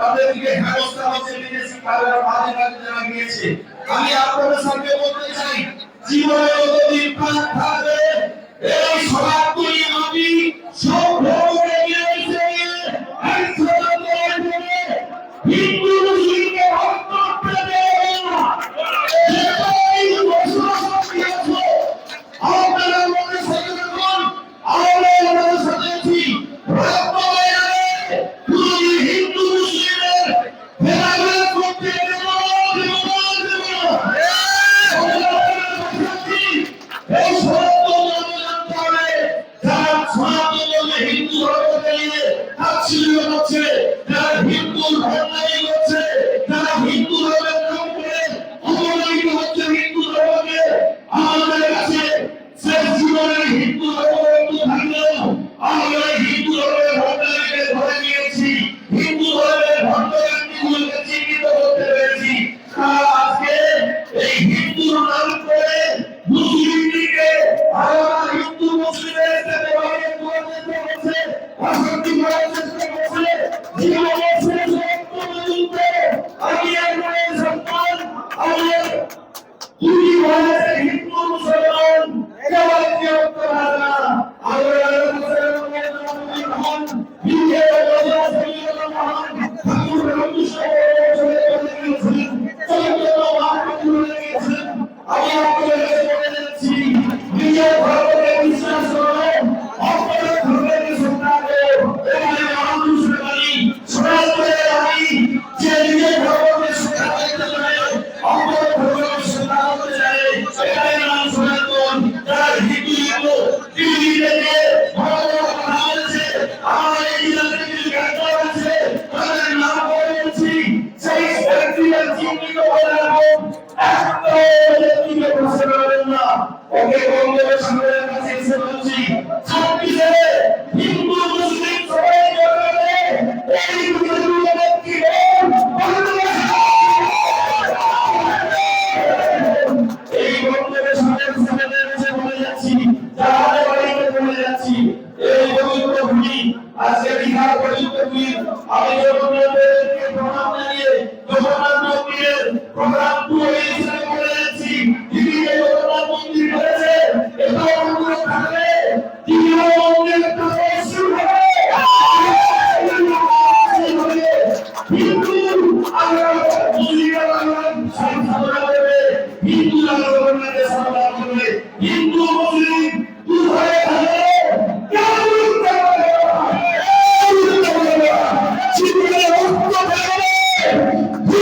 তাদেরকে হেনস্থা হতে দেখেছি তারা মাঝে মাঝে যারা গিয়েছে, আমি আপনাদের সামনে বলতে চাই, জীবনের যদি পাক থাকবে। এই সমাজগুলি আমি সব ভোগ নিয়ে এসে এক সমাজে ভিন্ন Amen.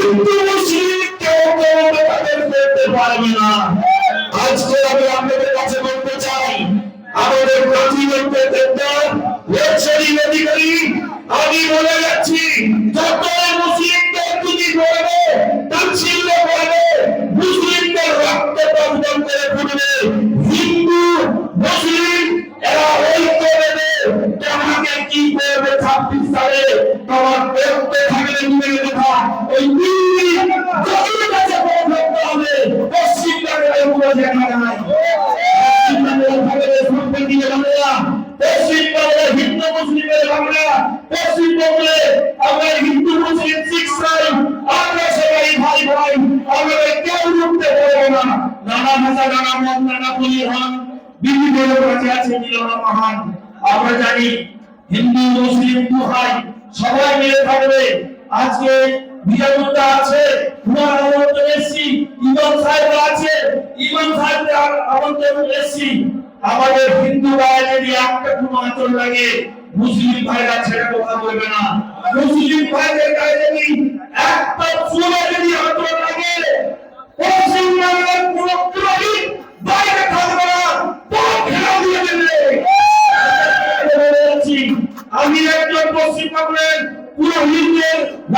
কিন্তু মুশরিক কেউ কোনো তাদের করতে পারবে না আজকে আমি আপনাদের কাছে বলতে চাই, আমাদের প্রতিবন্ধী দেখতে লোকসভা অধিকারী। আমি বলে যাচ্ছি, যত তিনি হন বিভিন্ন কাছে আছে মহান? আমরা জানি হিন্দু, মুসলিম দুহাই সবাই মিলে থাকবে। আজকে আছে কুমার আমন্ত্রণ এসছি সাহেব আছে আমন্ত্রণ এসছি। আমাদের হিন্দু ভাই যদি একটা কোনো আচরণ লাগে, মুসলিম ভাইরা ছেড়ে কথা বলবে না। মুসলিম ভাইদের গায়ে যদি একটা চুলে যদি আচরণ লাগে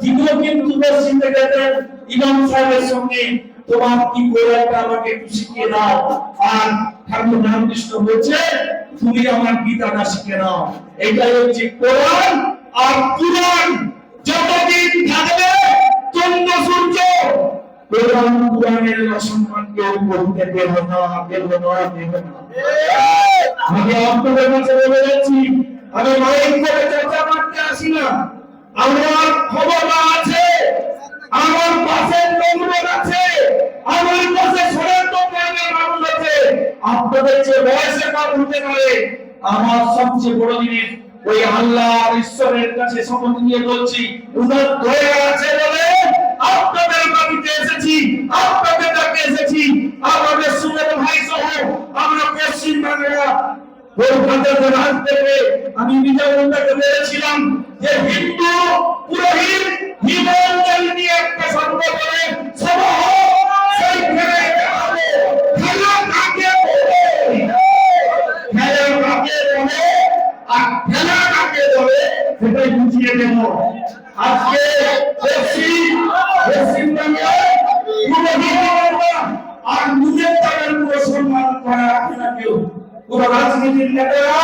তিনিও কিন্তু ইমাম সাহেবের সঙ্গে তোমার কি আমাকে একটু শিখিয়ে দাও। আর ঠাকুর রামকৃষ্ণ বলছে, তুমি আমার গীতাটা শিখে নাও। এটাই হচ্ছে কোরআন আর যতদিন থাকবে চন্দ্র সূর্য। কোরআন কেউ করতে দেব না দেব না দেব না। আমি কাছে বলে যাচ্ছি, আমি করে চর্চা করতে আসি না। আমার খবর আছে? আমার পাশে নম্বর আছে। আমার পাশে মানুষ আছে। আপনাদের যে বয়সে কাজ হতে পারে, আমার সবচেয়ে বড় জিনিস, ওই আল্লাহ ঈশ্বরের কাছে শপথ নিয়ে বলছি, উনার দয়া আছে বলে আপনাদের বাড়িতে এসেছি, আপনাদের ডাকে এসেছি। আমাদের সুন্দর ভাই সহ আমরা পশ্চিম বাংলা কলকাতাতে রাজ থেকে আমি বিজয়বন্ধাকে বলেছিলাম যে হিন্দু, পুরোহিত হিমাঞ্চল নিয়ে একটা করে সভা? আর খেলা কাকে বলে? সেটাই বুঝিয়ে দেব আজকে পশ্চিম পশ্চিমবঙ্গে পুরোহিত আর নিজের তাদের পুরো সম্মান করা কেউ পুরো রাজনীতির নেতারা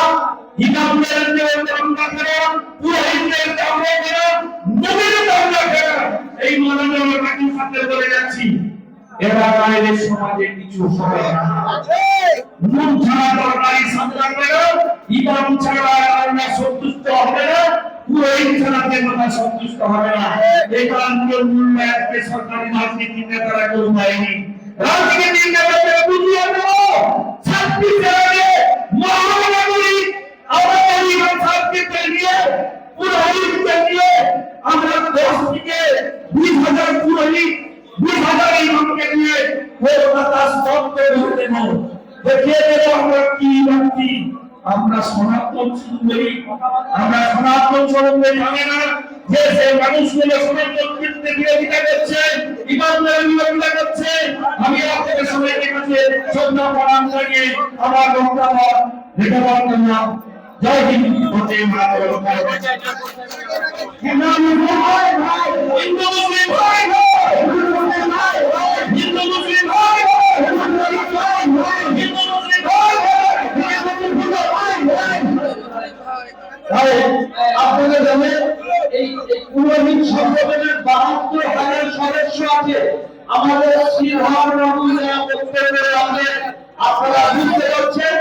আল্লাহ সন্তুষ্ট হবে না। সরকারি রাজনীতির নেতারা কেউ বুঝিয়ে দেব ছাব্বিশে আগে মহানগরী আমাদের ইমাম সাহেবকে নিয়ে পুরোহিতকে নিয়ে আমরা দশ থেকে বিশ হাজার পুরোহিত বিশ হাজার ইমামকে নিয়ে কলকাতা স্তব্ধ করে দেব দেখিয়ে দেব আমরা কি ব্যক্তি আমরা সনাতন সুন্দরী। আমরা সনাতন সম্বন্ধে জানি না। যে সেই মানুষগুলো সনাতন কীর্তি বিরোধিতা করছে, ইমানদার বিরোধিতা করছে, আমি আপনাদের সবাইকে কাছে শ্রদ্ধা প্রণাম জানিয়ে আমার বক্তব্য রেখে বক্তব্য জয় হিন্দ, বন্দে মাতরম। হিন্দু মুসলিম, ভাই ভাই। হিন্দু মুসলিম, ভাই ভাই। হিন্দু মুসলিম, ভাই ভাই। ভাই আপনারা জানেন এই পুরোহিত সংগঠনের বাহাত্তর হাজার সদস্য আছে। আমাদের বক্তব্য রাখলেন আপনারা বুঝতে পারছেন